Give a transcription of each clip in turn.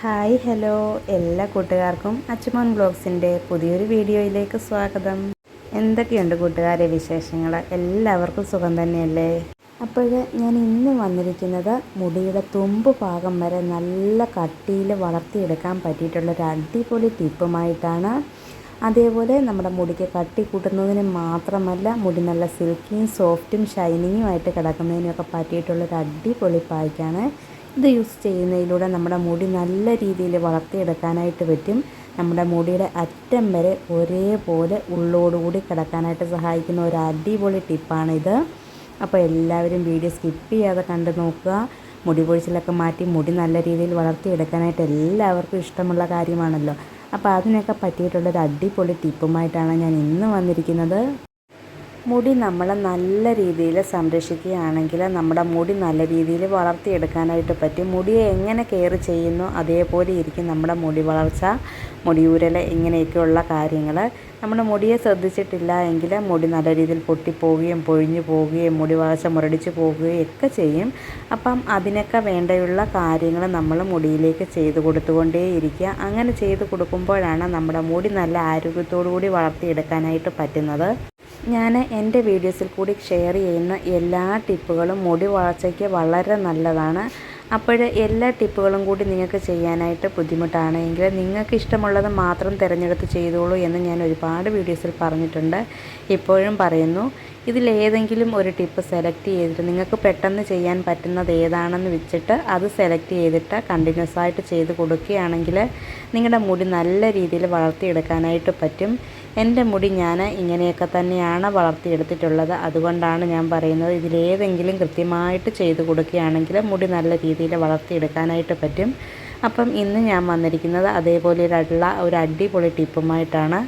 Hi hello എല്ലാ കൂട്ടുകാർക്കും അച്ചുമോൻ ബ്ലോഗ്സിന്റെ പുതിയൊരു വീഡിയോയിലേക്ക് സ്വാഗതം. എന്തൊക്കെയുണ്ട് കൂട്ടുകാരെ വിശേഷങ്ങൾ? എല്ലാവർക്കും സുഖം തന്നെയല്ലേ? അപ്പോൾ ഞാൻ ഇന്ന് വന്നിരിക്കുന്നത് മുടിയുടെ തുമ്പ് ഭാഗം വരെ നല്ല കട്ടിയിൽ വളർത്തിയെടുക്കാൻ പറ്റിയിട്ടുള്ളൊരു അടിപൊളി ടിപ്പുമായിട്ടാണ്. അതേപോലെ നമ്മുടെ മുടിക്ക് കട്ടി കൂട്ടുന്നതിന് മാത്രമല്ല മുടി നല്ല സിൽക്കിയും സോഫ്റ്റും ഷൈനിങ്ങും ആയിട്ട് കിടക്കുന്നതിനൊക്കെ പറ്റിയിട്ടുള്ളൊരു അടിപൊളി പായ്ക്കാണ്. ഇത് യൂസ് ചെയ്യുന്നതിലൂടെ നമ്മുടെ മുടി നല്ല രീതിയിൽ വളർത്തിയെടുക്കാനായിട്ട് പറ്റും. നമ്മുടെ മുടിയുടെ അറ്റം വരെ ഒരേപോലെ ഉള്ളോടുകൂടി കിടക്കാനായിട്ട് സഹായിക്കുന്ന ഒരു അടിപൊളി ടിപ്പാണിത്. അപ്പോൾ എല്ലാവരും വീഡിയോ സ്കിപ്പ് ചെയ്യാതെ കണ്ടു നോക്കുക. മുടി പൊഴിച്ചിലൊക്കെ മാറ്റി മുടി നല്ല രീതിയിൽ വളർത്തിയെടുക്കാനായിട്ട് എല്ലാവർക്കും ഇഷ്ടമുള്ള കാര്യമാണല്ലോ. അപ്പോൾ അതിനൊക്കെ പറ്റിയിട്ടുള്ളൊരു അടിപൊളി ടിപ്പുമായിട്ടാണ് ഞാൻ ഇന്ന് വന്നിരിക്കുന്നത്. മുടി നമ്മൾ നല്ല രീതിയിൽ സംരക്ഷിക്കുകയാണെങ്കിൽ നമ്മുടെ മുടി നല്ല രീതിയിൽ വളർത്തിയെടുക്കാനായിട്ട് പറ്റും. മുടിയെ എങ്ങനെ കെയർ ചെയ്യുന്നു അതേപോലെ ഇരിക്കും നമ്മുടെ മുടി വളർച്ച മുടിയൂരൽ ഇങ്ങനെയൊക്കെയുള്ള കാര്യങ്ങൾ. നമ്മുടെ മുടിയെ ശ്രദ്ധിച്ചിട്ടില്ല എങ്കിൽ മുടി നല്ല രീതിയിൽ പൊട്ടിപ്പോവുകയും പൊഴിഞ്ഞു പോവുകയും മുടി വളർച്ച മുരടിച്ച് പോവുകയും ഒക്കെ ചെയ്യും. അപ്പം അതിനൊക്കെ വേണ്ടിയുള്ള കാര്യങ്ങൾ നമ്മൾ മുടിയിലേക്ക് ചെയ്ത് കൊടുത്തുകൊണ്ടേയിരിക്കുക അങ്ങനെ ചെയ്ത് കൊടുക്കുമ്പോഴാണ് നമ്മുടെ മുടി നല്ല ആരോഗ്യത്തോടു കൂടി വളർത്തിയെടുക്കാനായിട്ട് പറ്റുന്നത്. ഞാൻ എന്റെ വീഡിയോസിൽ കൂടി ഷെയർ ചെയ്യുന്ന എല്ലാ ടിപ്പുകളും മുടി വളർച്ചയ്ക്ക് വളരെ നല്ലതാണ്. അപ്പോൾ എല്ലാ ടിപ്പുകളും കൂടി നിങ്ങൾക്ക് ചെയ്യാനായിട്ട് ബുദ്ധിമുട്ടാണ്. എങ്കിൽ നിങ്ങൾക്ക് ഇഷ്ടമുള്ളത് മാത്രം തിരഞ്ഞെടുത്ത് ചെയ്തോളൂ എന്ന് ഞാൻ ഒരുപാട് വീഡിയോസിൽ പറഞ്ഞിട്ടുണ്ട്. ഇപ്പോഴും പറയുന്നു. ഇതിലേതെങ്കിലും ഒരു ടിപ്പ് സെലക്ട് ചെയ്തിട്ട് നിങ്ങൾക്ക് പെട്ടെന്ന് ചെയ്യാൻ പറ്റുന്നത് ഏതാണെന്ന് വെച്ചിട്ട് അത് സെലക്ട് ചെയ്തിട്ട് കണ്ടിന്യൂസ് ആയിട്ട് ചെയ്ത് കൊടുക്കുകയാണെങ്കിൽ നിങ്ങളുടെ മുടി നല്ല രീതിയിൽ വളർത്തിയെടുക്കാനായിട്ട് പറ്റും. എന്റെ മുടി ഞാൻ ഇങ്ങനെയൊക്കെ തന്നെയാണ് വളർത്തിയെടുത്തിട്ടുള്ളത്. അതുകൊണ്ടാണ് ഞാൻ പറയുന്നത് ഇതിലേതെങ്കിലും കൃത്യമായിട്ട് ചെയ്ത് കൊടുക്കുകയാണെങ്കിൽ മുടി നല്ല രീതിയിൽ വളർത്തിയെടുക്കാനായിട്ട് പറ്റും. അപ്പം ഇന്ന് ഞാൻ വന്നിരിക്കുന്നത് അതേപോലെ ഒരു ഒരു അടിപൊളി ടിപ്പുമായിട്ടാണ്.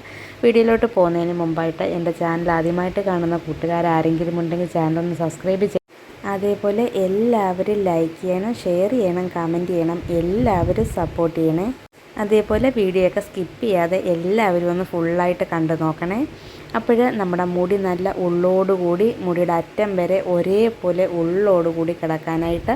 വീഡിയോയിലോട്ട് പോകുന്നതിന് മുമ്പായിട്ട് എന്റെ ചാനൽ ആദ്യമായിട്ട് കാണുന്ന കൂട്ടുകാരാരെങ്കിലും ഉണ്ടെങ്കിൽ ചാനൽ ഒന്ന് സബ്സ്ക്രൈബ് ചെയ്യും അതേപോലെ എല്ലാവരും ലൈക്ക് ചെയ്യണം ഷെയർ ചെയ്യണം കമന്റ് ചെയ്യണം എല്ലാവരും സപ്പോർട്ട് ചെയ്യണേ. അതേപോലെ വീഡിയോ ഒക്കെ സ്കിപ്പ് ചെയ്യാതെ എല്ലാവരും ഒന്ന് ഫുള്ളായിട്ട് കണ്ടു നോക്കണേ. അപ്പോൾ നമ്മുടെ മുടി നല്ല ഉള്ളോടുകൂടി മുടിയുടെ അറ്റം വരെ ഒരേപോലെ ഉള്ളോടുകൂടി കിടക്കാനായിട്ട്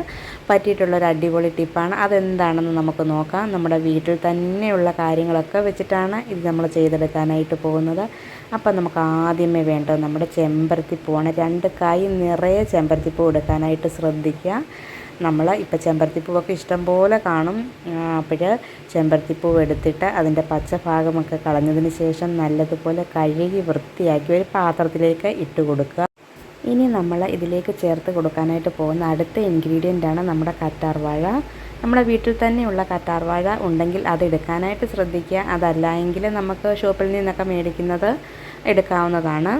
പറ്റിയിട്ടുള്ളൊരു അടിപൊളി ടിപ്പാണ്. അതെന്താണെന്ന് നമുക്ക് നോക്കാം. നമ്മുടെ വീട്ടിൽ തന്നെയുള്ള കാര്യങ്ങളൊക്കെ വെച്ചിട്ടാണ് ഇത് നമ്മൾ ചെയ്തെടുക്കാനായിട്ട് പോകുന്നത്. അപ്പം നമുക്ക് ആദ്യമേ വേണ്ടത് നമ്മുടെ ചെമ്പരത്തിപ്പൂവാണ് രണ്ട് കൈ നിറയെ ചെമ്പരത്തിപ്പൂ എടുക്കാനായിട്ട് ശ്രദ്ധിക്കുക. നമ്മൾ ഇപ്പം ചെമ്പരത്തിപ്പൂവൊക്കെ ഇഷ്ടം പോലെ കാണും. അപ്പോൾ ചെമ്പരത്തിപ്പൂവ് എടുത്തിട്ട് അതിന്റെ പച്ച ഭാഗമൊക്കെ കളഞ്ഞതിന് ശേഷം നല്ലതുപോലെ കഴുകി വൃത്തിയാക്കി ഒരു പാത്രത്തിലേക്ക് ഇട്ട് കൊടുക്കുക. ഇനി നമ്മൾ ഇതിലേക്ക് ചേർത്ത് കൊടുക്കാനായിട്ട് പോകുന്ന അടുത്ത ഇൻഗ്രീഡിയന്റാണ് നമ്മുടെ കറ്റാർവാഴ നമ്മുടെ വീട്ടിൽ തന്നെയുള്ള കറ്റാർ വാഴ ഉണ്ടെങ്കിൽ അത് എടുക്കാനായിട്ട് ശ്രദ്ധിക്കുക. അതല്ല എങ്കിൽ നമുക്ക് ഷോപ്പിൽ നിന്നൊക്കെ മേടിക്കുന്നത് എടുക്കാവുന്നതാണ്.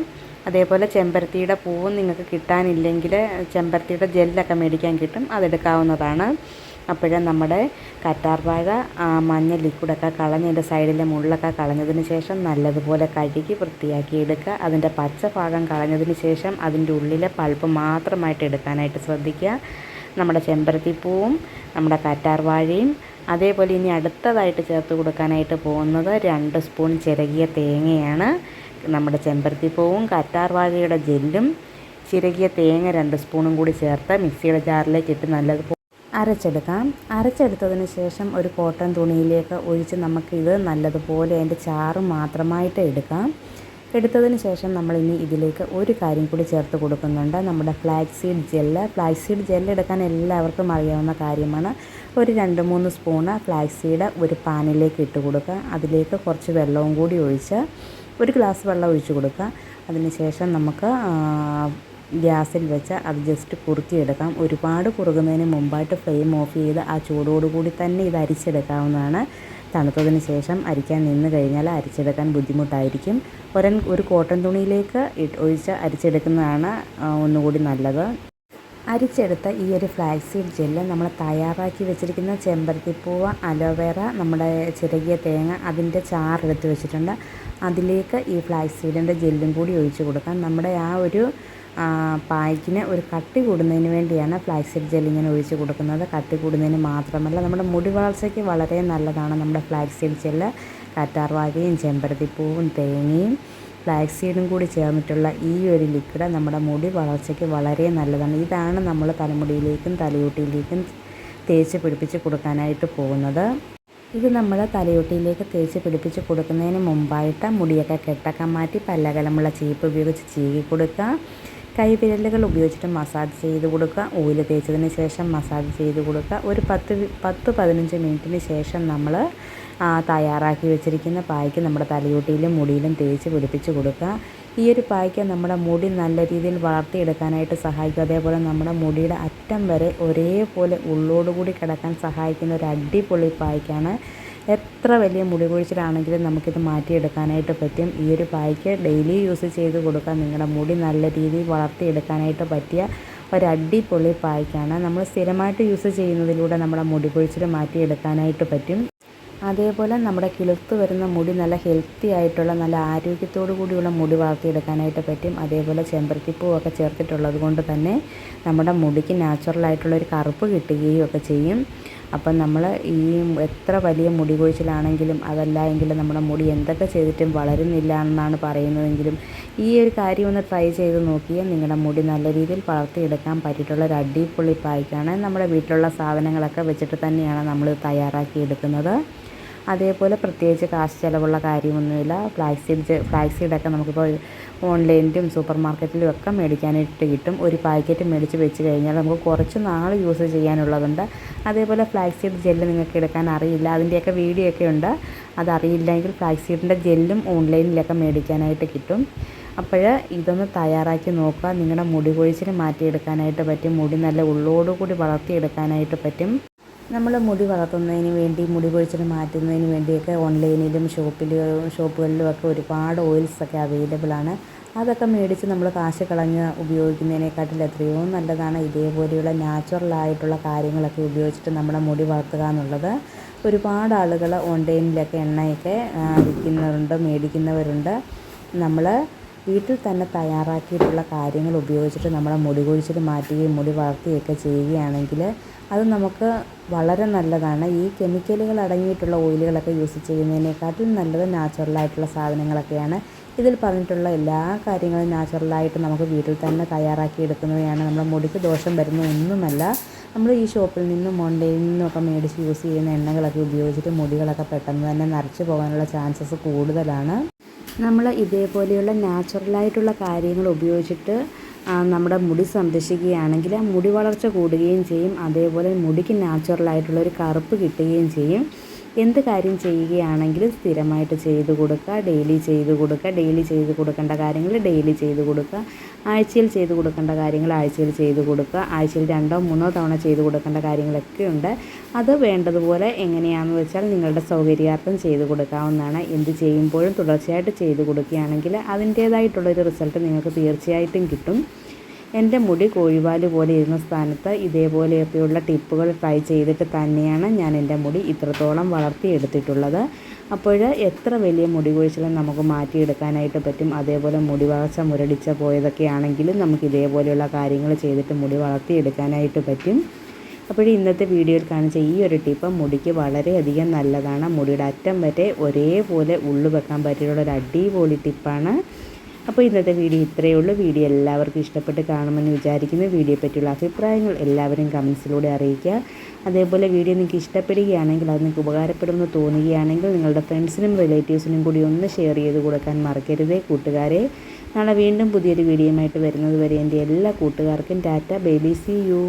അതേപോലെ ചെമ്പരത്തിയുടെ പൂവും നിങ്ങൾക്ക് കിട്ടാനില്ലെങ്കിൽ ചെമ്പരത്തിയുടെ ജെല്ലൊക്കെ മേടിക്കാൻ കിട്ടും. അതെടുക്കാവുന്നതാണ്. അപ്പോഴും നമ്മുടെ കറ്റാർവാഴ മഞ്ഞ ലിക്വിഡൊക്കെ കളഞ്ഞ് അതിന്റെ സൈഡിലെ മുള്ളൊക്കെ കളഞ്ഞതിന് ശേഷം നല്ലതുപോലെ കഴുകി വൃത്തിയാക്കി എടുക്കുക. അതിന്റെ പച്ച ഭാഗം കളഞ്ഞതിന് ശേഷം അതിന്റെ ഉള്ളിലെ പൾപ്പ് മാത്രമായിട്ട് എടുക്കാനായിട്ട് ശ്രദ്ധിക്കുക. നമ്മുടെ ചെമ്പരത്തിപ്പൂവും നമ്മുടെ കറ്റാർവാഴയും അതേപോലെ ഇനി അടുത്തതായിട്ട് ചേർത്ത് കൊടുക്കാനായിട്ട് പോകുന്നത് രണ്ട് സ്പൂൺ ചിരകിയ തേങ്ങയാണ്. നമ്മുടെ ചെമ്പരത്തിപ്പൂവും കറ്റാർവാഴയുടെ ജെല്ലും ചിരകിയ തേങ്ങ രണ്ട് സ്പൂണും കൂടി ചേർത്ത് മിക്സിയുടെ ജാറിലേക്ക് ഇട്ട് നല്ലത് അരച്ചെടുക്കാം. അരച്ചെടുത്തതിന് ശേഷം ഒരു കോട്ടൺ തുണിയിലേക്ക് ഒഴിച്ച് നമുക്കിത് നല്ലതുപോലെ അതിന്റെ ചാറ് മാത്രമായിട്ട് എടുക്കാം. എടുത്തതിന് ശേഷം നമ്മളിനി ഇതിലേക്ക് ഒരു കാര്യം കൂടി ചേർത്ത് കൊടുക്കുന്നുണ്ട്. നമ്മുടെ flax seed gel flax seed gel എടുക്കാൻ എല്ലാവർക്കും അറിയാവുന്ന കാര്യമാണ്. ഒരു രണ്ട് മൂന്ന് സ്പൂണ് ഫ്ലാക്സ് സീഡ് ഒരു പാനിലേക്ക് ഇട്ട് കൊടുക്കുക. അതിലേക്ക് കുറച്ച് വെള്ളവും കൂടി ഒഴിച്ച് ഒരു ഗ്ലാസ് വെള്ളം ഒഴിച്ച് കൊടുക്കുക. അതിനുശേഷം നമുക്ക് ഗ്യാസിൽ വെച്ച് അത് ജസ്റ്റ് കുറുക്കിയെടുക്കാം. ഒരുപാട് കുറുകുന്നതിന് മുമ്പായിട്ട് ഫ്ലെയിം ഓഫ് ചെയ്ത് ആ ചൂടോടുകൂടി തന്നെ ഇത് അരിച്ചെടുക്കാവുന്നതാണ്. തണുത്തതിന് ശേഷം അരിക്കാൻ നിന്ന് കഴിഞ്ഞാൽ അരിച്ചെടുക്കാൻ ബുദ്ധിമുട്ടായിരിക്കും. ഒരൻ ഒരു കോട്ടൺ തുണിയിലേക്ക് ഒഴിച്ച് അരിച്ചെടുക്കുന്നതാണ് ഒന്നുകൂടി നല്ലത്. അരിച്ചെടുത്ത ഈ ഒരു ഫ്ലാക്സീഡ് ജെല്ല് നമ്മൾ തയ്യാറാക്കി വെച്ചിരിക്കുന്ന ചെമ്പരത്തിപ്പൂവ് അലോവേറ നമ്മുടെ ചിരകിയ തേങ്ങ അതിന്റെ ചാറെടുത്ത് വെച്ചിട്ടുണ്ട്. അതിലേക്ക് ഈ ഫ്ലാക്സീഡിന്റെ ജെല്ലും കൂടി ഒഴിച്ചു കൊടുക്കാം. നമ്മുടെ ആ ഒരു പായ്ക്കിന് ഒരു കട്ടി കൂടുന്നതിന് വേണ്ടിയാണ് ഫ്ലാക്സീഡ് ജെൽ ഇങ്ങനെ ഒഴിച്ച് കൊടുക്കുന്നത്. കട്ടി കൂടുന്നതിന് മാത്രമല്ല നമ്മുടെ മുടി വളർച്ചയ്ക്ക് വളരെ നല്ലതാണ് നമ്മുടെ ഫ്ലാക്സീഡ് ജെല്ല് കറ്റാർവാഴയും ചെമ്പരത്തിപ്പൂവും തേങ്ങയും ഫ്ലാക്സീഡും കൂടി ചേർന്നിട്ടുള്ള ഈ ഒരു ലിക്വിഡ് നമ്മുടെ മുടി വളർച്ചയ്ക്ക് വളരെ നല്ലതാണ്. ഇതാണ് നമ്മൾ തലമുടിയിലേക്കും തലയോട്ടിയിലേക്കും തേച്ച് പിടിപ്പിച്ച് കൊടുക്കാനായിട്ട് പോകുന്നത്. ഇത് നമ്മൾ തലയോട്ടിയിലേക്ക് തേച്ച് പിടിപ്പിച്ച് കൊടുക്കുന്നതിന് മുമ്പായിട്ട് മുടിയൊക്കെ കെട്ടൊക്കെ മാറ്റി പല്ലകലമുള്ള ചീപ്പ് ഉപയോഗിച്ച് ചീകി കൊടുക്കുക. കൈവിരലുകൾ ഉപയോഗിച്ചിട്ട് മസാജ് ചെയ്ത് കൊടുക്കുക. ഓയിൽ തേച്ചതിന് ശേഷം മസാജ് ചെയ്ത് കൊടുക്കുക. ഒരു പത്ത് പത്ത് പതിനഞ്ച് മിനിറ്റിന് ശേഷം നമ്മൾ തയ്യാറാക്കി വെച്ചിരിക്കുന്ന പായ്ക്ക് നമ്മുടെ തലയോട്ടിയിലും മുടിയിലും തേച്ച് പിടിപ്പിച്ച് കൊടുക്കുക. ഈ ഒരു പായ്ക്ക് നമ്മുടെ മുടി നല്ല രീതിയിൽ വളർത്തിയെടുക്കാനായിട്ട് സഹായിക്കും. അതേപോലെ നമ്മുടെ മുടിയുടെ അറ്റം വരെ ഒരേപോലെ ഉള്ളോടുകൂടി കിടക്കാൻ സഹായിക്കുന്ന ഒരു അടിപൊളി പായ്ക്കാണ്. എത്ര വലിയ മുടി കൊഴിച്ചിലാണെങ്കിലും നമുക്കിത് മാറ്റിയെടുക്കാനായിട്ട് പറ്റും. ഈ ഒരു പായ്ക്ക് ഡെയിലി യൂസ് ചെയ്ത് കൊടുക്കാൻ നിങ്ങളുടെ മുടി നല്ല രീതിയിൽ വളർത്തിയെടുക്കാനായിട്ട് പറ്റിയ ഒരു അടിപൊളി പായ്ക്കാണ്. നമ്മൾ സ്ഥിരമായിട്ട് യൂസ് ചെയ്യുന്നതിലൂടെ നമ്മുടെ മുടി കൊഴിച്ചിൽ മാറ്റിയെടുക്കാനായിട്ട് പറ്റും. അതേപോലെ നമ്മുടെ കിളുത്ത് വരുന്ന മുടി നല്ല ഹെൽത്തി ആയിട്ടുള്ള നല്ല ആരോഗ്യത്തോടു കൂടിയുള്ള മുടി വളർത്തിയെടുക്കാനായിട്ട് പറ്റും. അതേപോലെ ചെമ്പരത്തിപ്പൂവൊക്കെ ചേർത്തിട്ടുള്ളത് കൊണ്ട് തന്നെ നമ്മുടെ മുടിക്ക് നാച്ചുറലായിട്ടുള്ളൊരു കറുപ്പ് കിട്ടുകയും ഒക്കെ ചെയ്യും. അപ്പം നമ്മൾ ഈ എത്ര വലിയ മുടി കൊഴിച്ചിലാണെങ്കിലും അതല്ല എങ്കിലും നമ്മുടെ മുടി എന്തൊക്കെ ചെയ്തിട്ടും വളരുന്നില്ല എന്നാണ് പറയുന്നതെങ്കിലും ഈ ഒരു കാര്യം ഒന്ന് ട്രൈ ചെയ്ത് നോക്കിയാൽ നിങ്ങളുടെ മുടി നല്ല രീതിയിൽ വളർത്തിയെടുക്കാൻ പറ്റിയിട്ടുള്ള ഒരു അടിപൊളി പായ്ക്കാണ്. നമ്മുടെ വീട്ടിലുള്ള സാധനങ്ങളൊക്കെ വെച്ചിട്ട് തന്നെയാണ് നമ്മൾ തയ്യാറാക്കി എടുക്കുന്നത്. അതേപോലെ പ്രത്യേകിച്ച് കാശ് ചിലവുള്ള കാര്യമൊന്നുമില്ല. ഫ്ലാക്സീഡ് ഫ്ലാക്സീഡൊക്കെ ഫ്ലാക്സ് സീഡൊക്കെ നമുക്കിപ്പോൾ ഓൺലൈനിലും സൂപ്പർ മാർക്കറ്റിലും ഒക്കെ മേടിക്കാനായിട്ട് കിട്ടും. ഒരു പാക്കറ്റ് മേടിച്ച് വെച്ച് കഴിഞ്ഞാൽ നമുക്ക് കുറച്ച് നാൾ യൂസ് ചെയ്യാനുള്ളതുണ്ട്. അതേപോലെ ഫ്ലാക്സീഡ് സീഡ് ജെല്ല് നിങ്ങൾക്ക് എടുക്കാൻ അറിയില്ല. അതിന്റെയൊക്കെ വീഡിയോ ഒക്കെ ഉണ്ട്. അതറിയില്ലെങ്കിൽ ഫ്ലാക്സീഡിന്റെ ജെല്ലും ഓൺലൈനിലൊക്കെ മേടിക്കാനായിട്ട് കിട്ടും. അപ്പോൾ ഇതൊന്ന് തയ്യാറാക്കി നോക്കുക. നിങ്ങളുടെ മുടി കൊഴിച്ചിൽ മാറ്റിയെടുക്കാനായിട്ട് പറ്റും. മുടി നല്ല ഉള്ളോടുകൂടി വളർത്തിയെടുക്കാനായിട്ട് പറ്റും. നമ്മൾ മുടി വളർത്തുന്നതിന് വേണ്ടി മുടി കൊഴിച്ചിൽ മാറ്റുന്നതിന് വേണ്ടിയൊക്കെ ഓൺലൈനിലും ഷോപ്പിലും ഷോപ്പുകളിലും ഒക്കെ ഒരുപാട് ഓയിൽസൊക്കെ അവൈലബിൾ ആണ്. അതൊക്കെ മേടിച്ച് നമ്മൾ കാശ് കളഞ്ഞ് ഉപയോഗിക്കുന്നതിനെക്കാട്ടിൽ എത്രയോ നല്ലതാണ്. ഇതേപോലെയുള്ള നാച്ചുറലായിട്ടുള്ള കാര്യങ്ങളൊക്കെ ഉപയോഗിച്ചിട്ട് നമ്മുടെ മുടി വളർത്തുക എന്നുള്ളത്. ഒരുപാട് ആളുകൾ ഓൺലൈനിലൊക്കെ എണ്ണയൊക്കെ വിൽക്കുന്നവരുണ്ട് മേടിക്കുന്നവരുണ്ട്. നമ്മൾ വീട്ടിൽ തന്നെ തയ്യാറാക്കിയിട്ടുള്ള കാര്യങ്ങൾ ഉപയോഗിച്ചിട്ട് നമ്മുടെ മുടി കൊഴിച്ചിൽ മാറ്റുകയും മുടി വളർത്തുകയൊക്കെ ചെയ്യുകയാണെങ്കിൽ അത് നമുക്ക് വളരെ നല്ലതാണ്. ഈ കെമിക്കലുകൾ അടങ്ങിയിട്ടുള്ള ഓയിലുകളൊക്കെ യൂസ് ചെയ്യുന്നതിനേക്കാട്ടിലും നല്ലത് നാച്ചുറലായിട്ടുള്ള സാധനങ്ങളൊക്കെയാണ്. ഇതിൽ പറഞ്ഞിട്ടുള്ള എല്ലാ കാര്യങ്ങളും നാച്ചുറലായിട്ട് നമുക്ക് വീട്ടിൽ തന്നെ തയ്യാറാക്കി എടുക്കുന്നവയാണ്. നമ്മുടെ മുടിക്ക് ദോഷം വരുന്ന ഒന്നുമല്ല. നമ്മൾ ഈ ഷോപ്പിൽ നിന്നും ഓൺലൈനിൽ നിന്നൊക്കെ മേടിച്ച് യൂസ് ചെയ്യുന്ന എണ്ണകളൊക്കെ ഉപയോഗിച്ചിട്ട് മുടികളൊക്കെ പെട്ടെന്ന് തന്നെ നരച്ചു പോകാനുള്ള ചാൻസസ് കൂടുതലാണ്. നമ്മൾ ഇതേപോലെയുള്ള നാച്ചുറലായിട്ടുള്ള കാര്യങ്ങൾ ഉപയോഗിച്ചിട്ട് നമ്മുടെ മുടി സംരക്ഷിക്കുകയാണെങ്കിൽ ആ മുടി വളർച്ച കൂടുകയും ചെയ്യും. അതേപോലെ മുടിക്ക് നാച്ചുറലായിട്ടുള്ളൊരു കറുപ്പ് കിട്ടുകയും ചെയ്യും. എന്ത് കാര്യം ചെയ്യുകയാണെങ്കിലും സ്ഥിരമായിട്ട് ചെയ്തു കൊടുക്കുക. ഡെയിലി ചെയ്ത് കൊടുക്കുക. ഡെയിലി ചെയ്ത് കൊടുക്കേണ്ട കാര്യങ്ങൾ ഡെയിലി ചെയ്ത് കൊടുക്കുക. ആഴ്ചയിൽ ചെയ്ത് കൊടുക്കേണ്ട കാര്യങ്ങൾ ആഴ്ചയിൽ ചെയ്ത് കൊടുക്കുക. ആഴ്ചയിൽ രണ്ടോ മൂന്നോ തവണ ചെയ്ത് കൊടുക്കേണ്ട കാര്യങ്ങളൊക്കെ ഉണ്ട്. അത് വേണ്ടതുപോലെ എങ്ങനെയാണെന്ന് വെച്ചാൽ നിങ്ങളുടെ സൗകര്യാർത്ഥം ചെയ്ത് കൊടുക്കാവുന്നതാണ്. എന്ത് ചെയ്യുമ്പോഴും തുടർച്ചയായിട്ട് ചെയ്ത് കൊടുക്കുകയാണെങ്കിൽ അതിന്റേതായിട്ടുള്ളൊരു റിസൾട്ട് നിങ്ങൾക്ക് തീർച്ചയായിട്ടും കിട്ടും. എന്റെ മുടി കോഴിവാൽ പോലെ ഇരുന്ന സ്ഥാനത്ത് ഇതേപോലെയൊക്കെയുള്ള ടിപ്പുകൾ ട്രൈ ചെയ്തിട്ട് തന്നെയാണ് ഞാൻ എന്റെ മുടി ഇത്രത്തോളം വളർത്തിയെടുത്തിട്ടുള്ളത്. അപ്പോൾ എത്ര വലിയ മുടി കൊഴിച്ചിലും നമുക്ക് മാറ്റിയെടുക്കാനായിട്ട് പറ്റും? അതേപോലെ മുടി വളർച്ച മുരടിച്ച പോയതൊക്കെ ആണെങ്കിലും നമുക്ക് ഇതേപോലെയുള്ള കാര്യങ്ങൾ ചെയ്തിട്ട് മുടി വളർത്തിയെടുക്കാനായിട്ട് പറ്റും. അപ്പോൾ ഇന്നത്തെ വീഡിയോയിൽ കാണിച്ച ഈ ഒരു ടിപ്പ് മുടിക്ക് വളരെയധികം നല്ലതാണ്. മുടിയുടെ അറ്റം വരെ ഒരേപോലെ ഉള്ളു വെക്കാൻ പറ്റിയുള്ള ഒരു അടിപൊളി ടിപ്പാണ് അപ്പോൾ ഇന്നത്തെ വീഡിയോ ഇത്രയേ ഉള്ളൂ. വീഡിയോ എല്ലാവർക്കും ഇഷ്ടപ്പെട്ട് കാണുമെന്ന് വിചാരിക്കുന്നു. വീഡിയോ പറ്റിയുള്ള അഭിപ്രായങ്ങൾ എല്ലാവരും കമൻസിലൂടെ അറിയിക്കുക. അതേപോലെ വീഡിയോ നിങ്ങൾക്ക് ഇഷ്ടപ്പെടുകയാണെങ്കിൽ അത് നിങ്ങൾക്ക് ഉപകാരപ്പെടുമെന്ന് തോന്നുകയാണെങ്കിൽ നിങ്ങളുടെ ഫ്രണ്ട്സിനും റിലേറ്റീവ്സിനും കൂടി ഒന്ന് ഷെയർ ചെയ്ത് കൊടുക്കാൻ മറക്കരുതേ. കൂട്ടുകാരെ നാളെ വീണ്ടും പുതിയൊരു വീഡിയോയുമായിട്ട് വരുന്നത് വരെ എന്റെ എല്ലാ കൂട്ടുകാർക്കും ടാറ്റ. Baby C U.